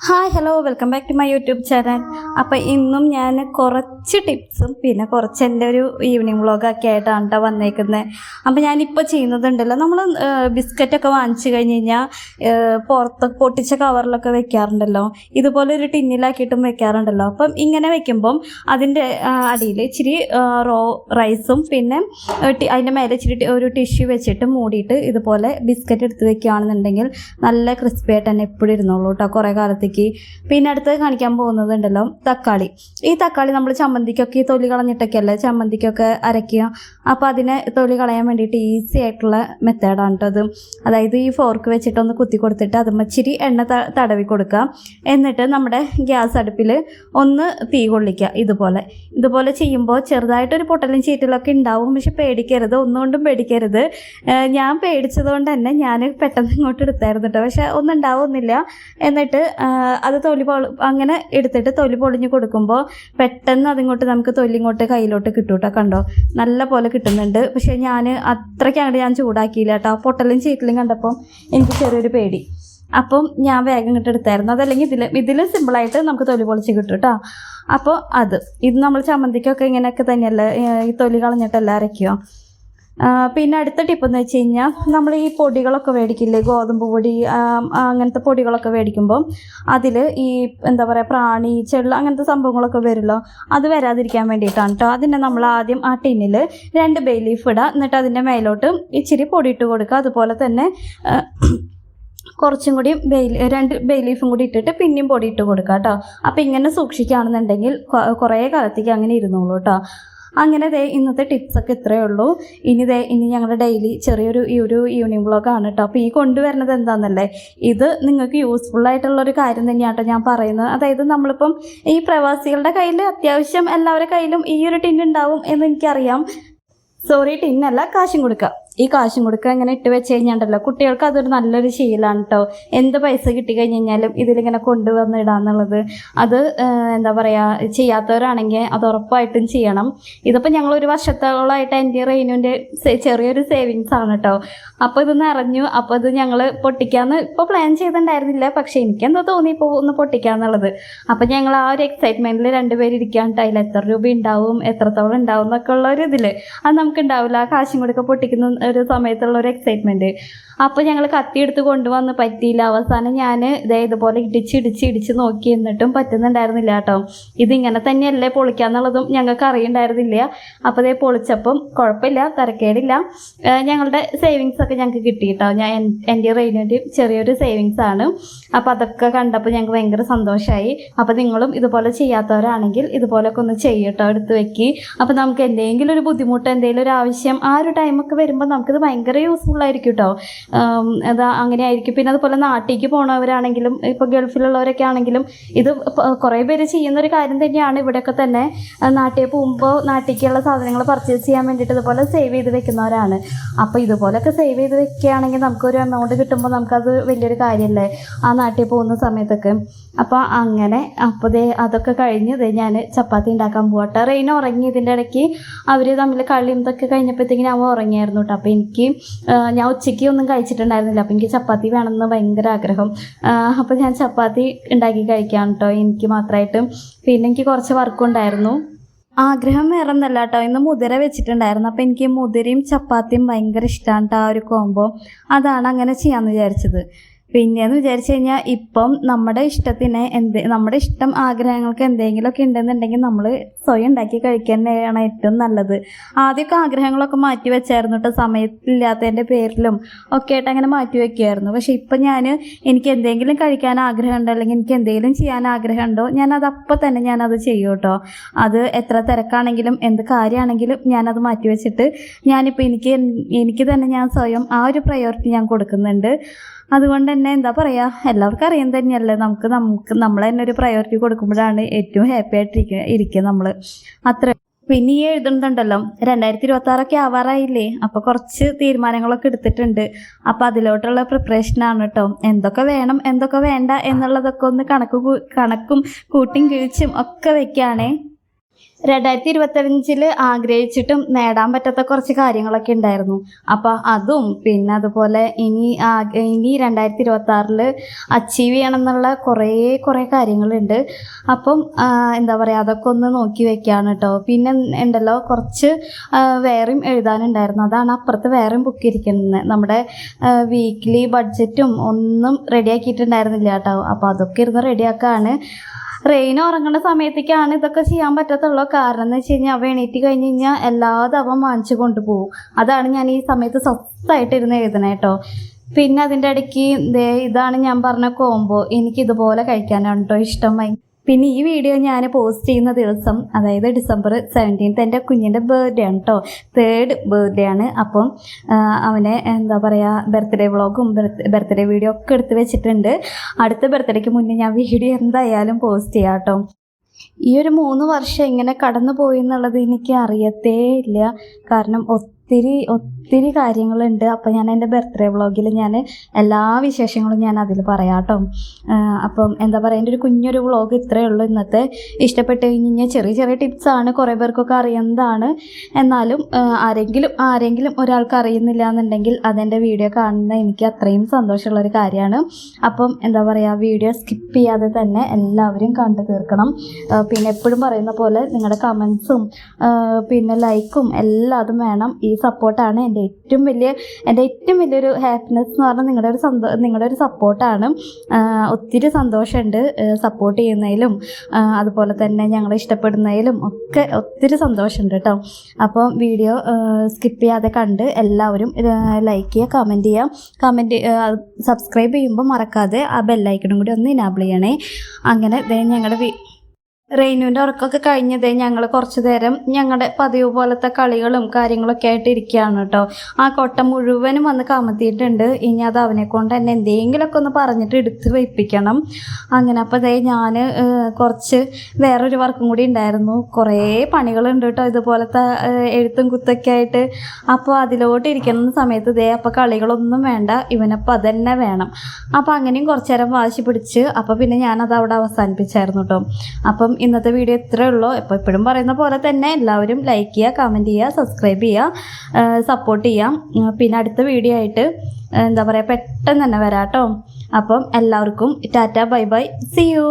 Hi hello welcome back to my YouTube channel അപ്പോൾ ഇന്നും ഞാൻ കുറച്ച് ടിപ്സും പിന്നെ കുറച്ച് എന്റെ ഒരു ഈവനിങ് വ്ളോഗൊക്കെ ആയിട്ടാണ് കേട്ടോ വന്നേക്കുന്നത് അപ്പോൾ ഞാനിപ്പോൾ ചെയ്യുന്നതുണ്ടല്ലോ നമ്മൾ ബിസ്ക്കറ്റൊക്കെ വാങ്ങിച്ചു കഴിഞ്ഞ് കഴിഞ്ഞാൽ പുറത്ത് പൊട്ടിച്ച കവറിലൊക്കെ വെക്കാറുണ്ടല്ലോ. ഇതുപോലെ ഒരു ടിന്നിലാക്കിയിട്ടും വെക്കാറുണ്ടല്ലോ. അപ്പം ഇങ്ങനെ വെക്കുമ്പം അതിന്റെ അടിയിൽ ഇച്ചിരി റോ റൈസും പിന്നെ അതിന്റെ മേലെ ഇച്ചിരി ഒരു ടിഷ്യൂ വെച്ചിട്ട് മൂടിയിട്ട് ഇതുപോലെ ബിസ്ക്കറ്റ് എടുത്ത് വെക്കുകയാണെന്നുണ്ടെങ്കിൽ നല്ല ക്രിസ്പി ആയിട്ട് തന്നെ എപ്പോഴും ഇരുന്നോളൂ കേട്ടോ കുറേ കാലത്തേക്ക് പിന്നെ അടുത്തത് കാണിക്കാൻ പോകുന്നത് പോകുന്നതുണ്ടല്ലോ തക്കാളി. ഈ തക്കാളി നമ്മൾ ചമ്മന്തിക്കൊക്കെ ഈ തൊലി കളഞ്ഞിട്ടൊക്കെയല്ലേ ചമ്മന്തിക്കൊക്കെ അരയ്ക്കുക? അപ്പോൾ അതിനെ തൊലി കളയാൻ വേണ്ടിയിട്ട് ഈസി ആയിട്ടുള്ള മെത്തേഡാണ് കേട്ടോ അത്. അതായത് ഈ ഫോർക്ക് വെച്ചിട്ടൊന്ന് കുത്തി കൊടുത്തിട്ട് അതും ഇച്ചിരി എണ്ണ തടവി കൊടുക്കുക. എന്നിട്ട് നമ്മുടെ ഗ്യാസ് അടുപ്പിൽ ഒന്ന് തീ കൊള്ളിക്കുക ഇതുപോലെ. ഇതുപോലെ ചെയ്യുമ്പോൾ ചെറുതായിട്ടൊരു പൊട്ടലും ചീറ്റലൊക്കെ ഉണ്ടാവും. പക്ഷെ പേടിക്കരുത് ഒന്നുകൊണ്ടും പേടിക്കരുത്. ഞാൻ പേടിച്ചതുകൊണ്ട് തന്നെ ഞാൻ പെട്ടെന്ന് ഇങ്ങോട്ട് എടുത്തായിരുന്നു കേട്ടോ പക്ഷെ ഒന്നും ഉണ്ടാവുന്നില്ല എന്നിട്ട് അത് തൊലി പൊളി അങ്ങനെ എടുത്തിട്ട് തൊലി പൊളിഞ്ഞ് കൊടുക്കുമ്പോൾ പെട്ടെന്ന് അതിങ്ങോട്ട് നമുക്ക് തൊലി കയ്യിലോട്ട് കിട്ടും കേട്ടോ കണ്ടോ? നല്ല പോലെ കിട്ടുന്നുണ്ട്. പക്ഷെ ഞാൻ അത്രയ്ക്ക് അങ്ങോട്ട് ഞാൻ ചൂടാക്കിയില്ല കേട്ടോ. പൊട്ടലും ചീറ്റലും കണ്ടപ്പോൾ എനിക്ക് ചെറിയൊരു പേടി. അപ്പം ഞാൻ വേഗം ഇങ്ങോട്ട് എടുത്തായിരുന്നു. അതല്ലെങ്കിൽ ഇതിൽ ഇതിൽ സിമ്പിളായിട്ട് നമുക്ക് തൊലി പൊളിച്ച് കിട്ടും കേട്ടോ. അപ്പോൾ അത്. ഇത് നമ്മൾ ചമ്മന്തിക്കൊക്കെ ഇങ്ങനെയൊക്കെ തന്നെയല്ലേ ഈ തൊലി കളഞ്ഞിട്ടല്ല അരയ്ക്കുക പിന്നെ അടുത്ത ടിപ്പ് എന്ന് വെച്ച് കഴിഞ്ഞാൽ നമ്മൾ ഈ പൊടികളൊക്കെ മേടിക്കില്ലേ? ഗോതമ്പ് പൊടി അങ്ങനത്തെ പൊടികളൊക്കെ മേടിക്കുമ്പോൾ അതിൽ ഈ എന്താ പറയുക പ്രാണി ചെള്ള അങ്ങനത്തെ സംഭവങ്ങളൊക്കെ വരുമല്ലോ? അത് വരാതിരിക്കാൻ വേണ്ടിയിട്ടാണ് കേട്ടോ അതിനെ നമ്മൾ ആദ്യം ആ ടിന്നിൽ രണ്ട് ബേ ലീഫ് ഇടുക എന്നിട്ട് അതിന്റെ മേലോട്ട് ഇച്ചിരി പൊടി ഇട്ട് കൊടുക്കുക. അതുപോലെ തന്നെ കുറച്ചും കൂടി ബെയിൽ രണ്ട് ബേ ലീഫും കൂടി ഇട്ടിട്ട് പിന്നെയും പൊടി ഇട്ട് കൊടുക്കുക കേട്ടോ അപ്പോൾ ഇങ്ങനെ സൂക്ഷിക്കുകയാണെന്നുണ്ടെങ്കിൽ കുറേ കാലത്തേക്ക് അങ്ങനെ ഇരുന്നോളൂ കേട്ടോ അങ്ങനെ ദേ ഇന്നത്തെ ടിപ്സൊക്കെ ഇത്രയേ ഉള്ളൂ. ഇനി ദേ ഇനി ഞങ്ങളുടെ ഡെയിലി ചെറിയൊരു ഈ ഒരു ഈവനിങ് ബ്ലോഗാണ് കേട്ടോ അപ്പോൾ ഈ കൊണ്ടുവരുന്നത് എന്താണെന്നല്ലേ ഇത് നിങ്ങൾക്ക് യൂസ്ഫുൾ ആയിട്ടുള്ള ഒരു കാര്യം തന്നെയാണ് കേട്ടോ ഞാൻ പറയുന്നത്. അതായത് നമ്മളിപ്പം ഈ പ്രവാസികളുടെ കയ്യിൽ അത്യാവശ്യം എല്ലാവരുടെ കയ്യിലും ഈ ഒരു ടിൻ ഉണ്ടാവും എന്ന് എനിക്കറിയാം. സോറി ടിന്നല്ല കാശും കൊടുക്കുക ഈ കാശും കൊടുക്കുക ഇങ്ങനെ ഇട്ട് വെച്ച് കഴിഞ്ഞാണ്ടല്ലോ കുട്ടികൾക്ക് അതൊരു നല്ലൊരു ശീലമാണ് കേട്ടോ എന്ത് പൈസ കിട്ടി കഴിഞ്ഞ് കഴിഞ്ഞാലും ഇതിലിങ്ങനെ കൊണ്ടുവന്ന് ഇടാന്നുള്ളത്. അത് എന്താ പറയുക ചെയ്യാത്തവരാണെങ്കിൽ അത് ഉറപ്പായിട്ടും ചെയ്യണം. ഇതിപ്പോൾ ഞങ്ങൾ ഒരു വർഷത്തോളമായിട്ട് എന്റെ റെയിനുവിന്റെ ചെറിയൊരു സേവിങ്സ് ആണ് കേട്ടോ അപ്പോൾ ഇത് നിറഞ്ഞു. അപ്പോൾ ഇത് ഞങ്ങൾ പൊട്ടിക്കാന്ന് ഇപ്പോൾ പ്ലാൻ ചെയ്തിട്ടുണ്ടായിരുന്നില്ല. പക്ഷേ എനിക്കെന്തോ തോന്നി ഇപ്പോൾ ഒന്ന് പൊട്ടിക്കാന്നുള്ളത്. അപ്പോൾ ഞങ്ങൾ ആ ഒരു എക്സൈറ്റ്മെന്റിൽ രണ്ടുപേരും ഇരിക്കാൻ അതിൽ എത്ര രൂപ ഉണ്ടാവും എത്രത്തോളം ഉണ്ടാവും എന്നൊക്കെ ഉള്ള ഒരു ഇതിൽ അത് നമുക്ക് ഉണ്ടാവില്ല. ആ കാശും കൊടുക്ക പൊട്ടിക്കുന്ന ഒരു സമയത്തുള്ള ഒരു എക്സൈറ്റ്മെന്റ് അപ്പോൾ ഞങ്ങൾ കത്തിയെടുത്ത് കൊണ്ടുവന്ന് പറ്റിയില്ല. അവസാനം ഞാൻ ഇതേ ഇതുപോലെ ഇടിച്ച് ഇടിച്ച് ഇടിച്ച് നോക്കി എന്നിട്ടും പറ്റുന്നുണ്ടായിരുന്നില്ല കേട്ടോ. ഇതിങ്ങനെ തന്നെയല്ലേ പൊളിക്കാന്നുള്ളതും ഞങ്ങൾക്ക് അറിയണ്ടായിരുന്നില്ല. അപ്പോൾ ഇതേ പൊളിച്ചപ്പം കുഴപ്പമില്ല തിരക്കേടില്ല. ഞങ്ങളുടെ സേവിങ്സ് ഒക്കെ ഞങ്ങൾക്ക് കിട്ടി കേട്ടോ. ഞാൻ എൻ- എന്റെ റെയിനൊരു ചെറിയൊരു സേവിങ്സ് ആണ്. അപ്പോൾ അതൊക്കെ കണ്ടപ്പോൾ ഞങ്ങൾക്ക് ഭയങ്കര സന്തോഷമായി അപ്പോൾ നിങ്ങളും ഇതുപോലെ ചെയ്യാത്തവരാണെങ്കിൽ ഇതുപോലൊക്കെ ഒന്ന് ചെയ്യട്ടോ എടുത്ത് വെക്കി. അപ്പോൾ നമുക്ക് എന്തെങ്കിലും ഒരു ബുദ്ധിമുട്ട് എന്തെങ്കിലും ഒരു ആവശ്യം ആ ഒരു ടൈമൊക്കെ വരുമ്പോൾ നമുക്കിത് ഭയങ്കര യൂസ്ഫുൾ ആയിരിക്കും കേട്ടോ അത് അങ്ങനെ ആയിരിക്കും. പിന്നെ അതുപോലെ നാട്ടിലേക്ക് പോണവരാണെങ്കിലും ഇപ്പോൾ ഗൾഫിലുള്ളവരൊക്കെ ആണെങ്കിലും ഇത് കുറെ പേര് ചെയ്യുന്ന ഒരു കാര്യം തന്നെയാണ് ഇവിടെയൊക്കെ തന്നെ. നാട്ടിൽ പോകുമ്പോൾ നാട്ടിലേക്കുള്ള സാധനങ്ങൾ പർച്ചേസ് ചെയ്യാൻ വേണ്ടിയിട്ട് ഇതുപോലെ സേവ് ചെയ്ത് വെക്കുന്നവരാണ്. അപ്പോൾ ഇതുപോലൊക്കെ സേവ് ചെയ്ത് വെക്കുകയാണെങ്കിൽ നമുക്കൊരു എമൗണ്ട് കിട്ടുമ്പോൾ നമുക്കത് വലിയൊരു കാര്യമല്ലേ ആ നാട്ടിൽ പോകുന്ന സമയത്തൊക്കെ. അപ്പോൾ അങ്ങനെ അപ്പോൾ ദേ അതൊക്കെ കഴിഞ്ഞ് ദേ ഞാൻ ചപ്പാത്തി ഉണ്ടാക്കാൻ പോകട്ടെ റെയിൻ ഉറങ്ങി ഇതിന്റെ ഇടയ്ക്ക്. അവർ തമ്മിൽ കളിയും ഇതൊക്കെ കഴിഞ്ഞപ്പോഴത്തേക്കിനും അവ ഉറങ്ങിയായിരുന്നു കേട്ടോ അപ്പോൾ എനിക്ക് ഞാൻ ഉച്ചയ്ക്ക് ഒന്നും കഴിച്ചിട്ടുണ്ടായിരുന്നില്ല. അപ്പോൾ എനിക്ക് ചപ്പാത്തി വേണമെന്ന് ഭയങ്കര ആഗ്രഹം. അപ്പോൾ ഞാൻ ചപ്പാത്തി ഉണ്ടാക്കി കഴിക്കാം കേട്ടോ എനിക്ക് മാത്രമായിട്ട് പിന്നെ എനിക്ക് കുറച്ച് വർക്കും ഉണ്ടായിരുന്നു. ആഗ്രഹം വേറെ ഒന്നല്ല കേട്ടോ ഇന്ന് മുതിര വെച്ചിട്ടുണ്ടായിരുന്നു. അപ്പോൾ എനിക്ക് മുതിരയും ചപ്പാത്തിയും ഭയങ്കര ഇഷ്ടമാണ് കേട്ടോ ആ ഒരു കോംബോ അതാണ് അങ്ങനെ ചെയ്യാമെന്ന് വിചാരിച്ചത്. പിന്നെയെന്ന് വിചാരിച്ചു കഴിഞ്ഞാൽ ഇപ്പം നമ്മുടെ ഇഷ്ടത്തിന് എന്ത് നമ്മുടെ ഇഷ്ടം ആഗ്രഹങ്ങൾക്ക് എന്തെങ്കിലുമൊക്കെ ഉണ്ടെന്നുണ്ടെങ്കിൽ നമ്മൾ സ്വയം ഉണ്ടാക്കി കഴിക്കുക തന്നെയാണ് ഏറ്റവും നല്ലത്. ആദ്യമൊക്കെ ആഗ്രഹങ്ങളൊക്കെ മാറ്റി വെച്ചായിരുന്നു കേട്ടോ സമയത്തില്ലാത്തതിന്റെ പേരിലും ഒക്കെ ആയിട്ട് അങ്ങനെ മാറ്റി വെക്കുമായിരുന്നു പക്ഷെ ഇപ്പം ഞാൻ എനിക്ക് എന്തെങ്കിലും കഴിക്കാൻ ആഗ്രഹമുണ്ടോ അല്ലെങ്കിൽ എനിക്ക് എന്തെങ്കിലും ചെയ്യാൻ ആഗ്രഹമുണ്ടോ ഞാനത് അപ്പം തന്നെ ഞാനത് ചെയ്യും കേട്ടോ അത് എത്ര തിരക്കാണെങ്കിലും എന്ത് കാര്യമാണെങ്കിലും ഞാനത് മാറ്റി വെച്ചിട്ട് ഞാനിപ്പോൾ എനിക്ക് എനിക്ക് തന്നെ ഞാൻ സ്വയം ആ ഒരു പ്രയോറിറ്റി ഞാൻ കൊടുക്കുന്നുണ്ട്. അതുകൊണ്ട് തന്നെ എന്താ പറയുക എല്ലാവർക്കും അറിയാൻ തന്നെയല്ലേ നമുക്ക് നമുക്ക് നമ്മൾ തന്നെ ഒരു പ്രയോറിറ്റി കൊടുക്കുമ്പോഴാണ് ഏറ്റവും ഹാപ്പി ആയിട്ടിരിക്കുക ഇരിക്കുക നമ്മൾ അത്ര. പിന്നെ ഈ എഴുതുന്നുണ്ടല്ലോ രണ്ടായിരത്തി ഇരുപത്തി ആറൊക്കെ ആവാറായില്ലേ അപ്പോൾ കുറച്ച് തീരുമാനങ്ങളൊക്കെ എടുത്തിട്ടുണ്ട്. അപ്പോൾ അതിലോട്ടുള്ള പ്രിപ്പറേഷനാണ് കേട്ടോ എന്തൊക്കെ വേണം എന്തൊക്കെ വേണ്ട എന്നുള്ളതൊക്കെ ഒന്ന് കണക്ക് കണക്കും കൂട്ടിയും കിഴിച്ചും ഒക്കെ വെക്കുകയാണേ രണ്ടായിരത്തി ഇരുപത്തഞ്ചിൽ ആഗ്രഹിച്ചിട്ടും നേടാൻ പറ്റാത്ത കുറച്ച് കാര്യങ്ങളൊക്കെ ഉണ്ടായിരുന്നു. അപ്പോൾ അതും പിന്നെ അതുപോലെ ഇനി ഇനി രണ്ടായിരത്തി ഇരുപത്തി ആറിൽ അച്ചീവ് ചെയ്യണം എന്നുള്ള കുറേ കുറേ കാര്യങ്ങളുണ്ട്. അപ്പം എന്താ പറയുക അതൊക്കെ ഒന്ന് നോക്കി വെക്കുകയാണ് കേട്ടോ പിന്നെ ഉണ്ടല്ലോ കുറച്ച് വേറെയും എഴുതാനുണ്ടായിരുന്നു. അതാണ് അപ്പുറത്ത് വേറെയും ബുക്ക് ഇരിക്കുന്നത്. നമ്മുടെ വീക്ക്ലി ബഡ്ജറ്റും ഒന്നും റെഡിയാക്കിയിട്ടുണ്ടായിരുന്നില്ല കേട്ടോ അപ്പോൾ അതൊക്കെ ഇരുന്ന് റെഡിയാക്കാണ് റെയിൻ ഉറങ്ങുന്ന സമയത്തേക്കാണ് ഇതൊക്കെ ചെയ്യാൻ പറ്റത്തുള്ളൂ. കാരണം എന്ന് വെച്ച് കഴിഞ്ഞാൽ അവ എണീറ്റ് കഴിഞ്ഞ് കഴിഞ്ഞാൽ എല്ലാതും അവൻ വാങ്ങിച്ചു കൊണ്ടുപോകും. അതാണ് ഞാൻ ഈ സമയത്ത് സ്വസ്ഥായിട്ടിരുന്ന് എഴുതുന്നത് കേട്ടോ. പിന്നെ അതിന്റെ ഇടയ്ക്ക് ഇതാണ് ഞാൻ പറഞ്ഞ കോംബോ എനിക്ക് ഇതുപോലെ കഴിക്കാനാണ് കേട്ടോ ഇഷ്ടം. പിന്നെ ഈ വീഡിയോ ഞാൻ പോസ്റ്റ് ചെയ്യുന്ന ദിവസം അതായത് ഡിസംബർ സെവന്റീൻത്ത് എന്റെ കുഞ്ഞിന്റെ ബർത്ത്ഡേ ആണ് കേട്ടോ തേർഡ് ബർത്ത്ഡേ ആണ്. അപ്പം അവനെ എന്താ പറയുക ബർത്ത്ഡേ വ്ളോഗും ബർത്ത്ഡേ വീഡിയോ ഒക്കെ എടുത്ത് വെച്ചിട്ടുണ്ട്. അടുത്ത ബർത്ത്ഡേക്ക് മുന്നേ ഞാൻ വീഡിയോ എന്തായാലും പോസ്റ്റ് ചെയ്യാം കേട്ടോ ഈ ഒരു മൂന്ന് വർഷം എങ്ങനെ കടന്നു പോയി എന്നുള്ളത് എനിക്ക് അറിയത്തേ ഇല്ല. കാരണം ഒത്തിരി ഒത്തിരി കാര്യങ്ങളുണ്ട്. അപ്പോൾ ഞാൻ എന്റെ ബർത്ത്ഡേ വ്ളോഗിൽ ഞാൻ എല്ലാ വിശേഷങ്ങളും ഞാൻ അതിൽ പറയാം കേട്ടോ. അപ്പം എന്താ പറയുക എന്റെ ഒരു കുഞ്ഞൊരു വ്ളോഗ് ഇത്രയേ ഉള്ളൂ ഇന്നത്തെ. ഇഷ്ടപ്പെട്ട് കഴിഞ്ഞാൽ ചെറിയ ചെറിയ ടിപ്സാണ് കുറേ പേർക്കൊക്കെ അറിയുന്നതാണ്. എന്നാലും ആരെങ്കിലും ആരെങ്കിലും ഒരാൾക്ക് അറിയുന്നില്ല എന്നുണ്ടെങ്കിൽ അതെന്റെ വീഡിയോ കാണുന്ന എനിക്ക് അത്രയും സന്തോഷമുള്ളൊരു കാര്യമാണ്. അപ്പം എന്താ പറയുക വീഡിയോ സ്കിപ്പ് ചെയ്യാതെ തന്നെ എല്ലാവരും കണ്ടു തീർക്കണം. പിന്നെ എപ്പോഴും പറയുന്ന പോലെ നിങ്ങളുടെ കമൻസും പിന്നെ ലൈക്കും എല്ലാതും വേണം ഈ സപ്പോർട്ടാണ് എന്റെ ഏറ്റവും വലിയ എന്റെ ഏറ്റവും വലിയൊരു ഹാപ്പിനെസ് എന്ന് പറഞ്ഞാൽ നിങ്ങളുടെ ഒരു സന്തോ നിങ്ങളുടെ ഒരു സപ്പോർട്ടാണ് ഒത്തിരി സന്തോഷമുണ്ട് സപ്പോർട്ട് ചെയ്യുന്നതിലും അതുപോലെ തന്നെ ഞങ്ങളെ ഇഷ്ടപ്പെടുന്നതിലും ഒക്കെ ഒത്തിരി സന്തോഷമുണ്ട് കേട്ടോ. അപ്പോൾ വീഡിയോ സ്കിപ്പ് ചെയ്യാതെ കണ്ട് എല്ലാവരും ലൈക്ക് ചെയ്യുക കമന്റ് ചെയ്യുക. കമന്റ് സബ്സ്ക്രൈബ് ചെയ്യുമ്പോൾ മറക്കാതെ ആ ബെല്ലൈക്കണും കൂടി ഒന്ന് ഇനാബിൾ ചെയ്യണേ. അങ്ങനെ ഞങ്ങളുടെ റെയിനുവിന്റെ ഉറക്കമൊക്കെ കഴിഞ്ഞതേ ഞങ്ങൾ കുറച്ച് നേരം ഞങ്ങളുടെ പതിവ് പോലത്തെ കളികളും കാര്യങ്ങളൊക്കെ ആയിട്ട് ഇരിക്കുകയാണ് കേട്ടോ. ആ കൊട്ട മുഴുവനും വന്ന് കമത്തിയിട്ടുണ്ട്. ഇനി അത് അവനെ കൊണ്ട് തന്നെ എന്തെങ്കിലുമൊക്കെ ഒന്ന് പറഞ്ഞിട്ട് എടുത്ത് വയ്പ്പിക്കണം. അങ്ങനെ അപ്പോൾ അതേ ഞാൻ കുറച്ച് വേറൊരു വർക്കും കൂടി ഉണ്ടായിരുന്നു. കുറേ പണികളുണ്ട് കേട്ടോ ഇതുപോലത്തെ എഴുത്തും കുത്തൊക്കെ ആയിട്ട്. അപ്പോൾ അതിലോട്ട് ഇരിക്കുന്ന സമയത്ത് ദേ അപ്പോൾ കളികളൊന്നും വേണ്ട ഇവനപ്പോൾ അതന്നെ വേണം. അപ്പോൾ അങ്ങനെയും കുറച്ച് നേരം വാശി പിടിച്ച് അപ്പോൾ പിന്നെ ഞാനത് അവിടെ അവസാനിപ്പിച്ചായിരുന്നു കേട്ടോ. അപ്പം ഇന്നത്തെ വീഡിയോ ഇത്രേ ഉള്ളൂ. ഇപ്പോൾ എപ്പോഴും പറയുന്ന പോലെ തന്നെ എല്ലാവരും ലൈക്ക് ചെയ്യുക കമന്റ് ചെയ്യുക സബ്സ്ക്രൈബ് ചെയ്യുക സപ്പോർട്ട് ചെയ്യാം പിന്നെ അടുത്ത വീഡിയോ ആയിട്ട് എന്താ പറയുക പെട്ടെന്ന് തന്നെ വരാം കേട്ടോ അപ്പം എല്ലാവർക്കും tata bye bye. See you